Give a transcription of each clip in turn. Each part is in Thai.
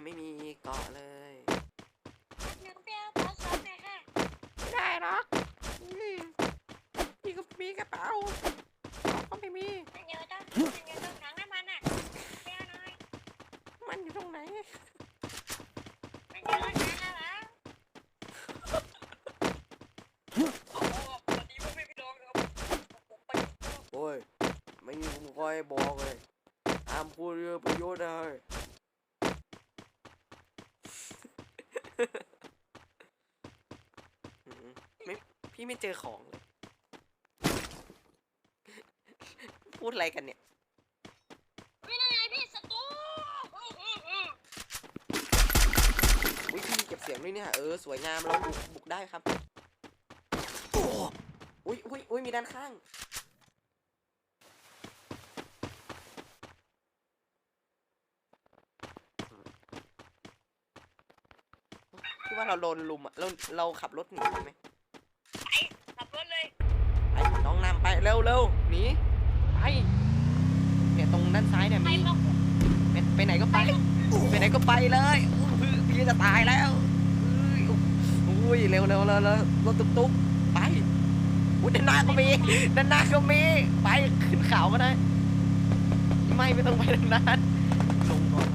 ยังไม่มีเกาะเลยหนึ่งเปียวขอสองหน่อยค่ะไม่ได้หรอกนี่พี่ก็มีกระเป๋าก็ไม่มี มันอยู่ตรงมันอยู่ตรงถังน้ำมันอะเปียวหน่อยมันอยู่ตรงไหน มันอยู่ตรงถังแล้วเหรอโอ้ย ไม่มีผมคอยบอกเลยห้ามพูดเรื่องประโยชน์เลย หืมไม่ พี่ไม่เจอของเลย พูดอะไรกันเนี่ย ไม่ได้ไงพี่สตูอื้ออื้ออื้อวิพี่เก็บเสียงด้วยเนี่ยเออสวยงามเราบุกบุกได้ครับอุ้ยอุ้ยอุ้ยมีด้านข้างพี่ว่าเราโดนลุมอะเราเราขับรถหนีดีไหม ร็วเร็วหนีไปเนี่ยตรงด้านซ้ายเนี่ยไปมีบอกไปไปไหนก็ไปไปไหนก็ไปเลยอื้อพี่จะตายแล้วอุ้ยอุ้ยเร็วเร็วเร็วเร็วรถตุ๊กตุ๊กไปอุ้ยด้านหน้าก็มีด้านหน้าก็มีไปขึ้นเขาก็ได้ไม่ไม่ต้องไปด้านนั้นลงก่อน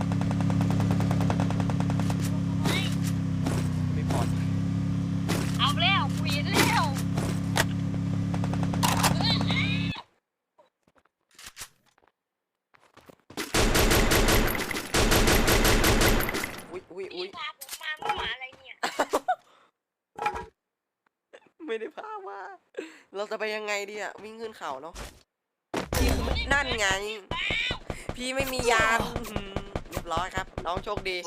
ไม่ได้พามาเราจะไปยังไงดีอะวิ่งขึ้นเขาเนาะพี่นั่นไง พี่ไม่มียานอื้อหือเรียบร้อยครับ น้องโชคดี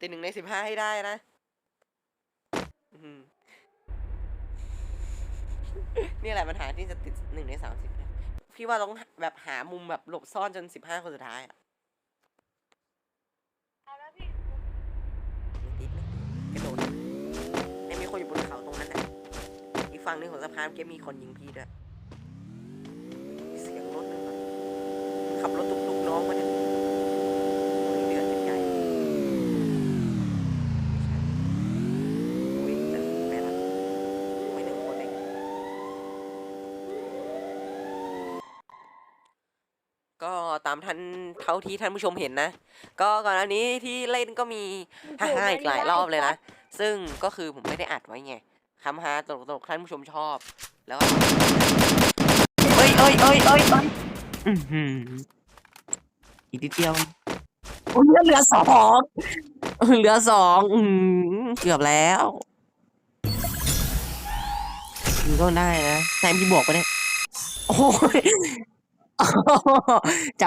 ติดหนึ่งในสิบห้าให้ได้นะอื้อหือนี่แหละปัญหาที่จะติดหนึ่งในสามสิบนะพี่ว่าต้องแบบหามุมแบบหลบซ่อนจนสิบห้าคนสุดท้ายอะเอาแล้วพี่ไม่ติดไม่ติดกระโดด ฝั่งหนึ่งของสะพานเกี้มีคนยิงพี่ด้วยเสียงรถนึงขับรถตุกๆน้องมาเนี่ยเดือดใหญ่ไม่ใช่อุ้ยแต่แม่ละไม่หนึ่งคนเองก็ตามท่านเท่าที่ท่านผู้ชมเห็นนะ ก็ก่อนอันนี้ที่เล่นก็มีฮ่าๆอีกหลายรอบเลยนะ ซึ่งก็คือผมไม่ได้อัดไว้ไง คำฮาตลกๆท่านผู้ชมชอบ แล้วก็เอ้ยเอ้ยเอ้ยเอ้ยเอ้ยอื้อหืออีกนิดเดียวโอ้ยเหลือสองเหลือสองอืมเกือบแล้วยิงก็ได้นะแซมพี่บวกไปเนี่ยโอ้ย จาก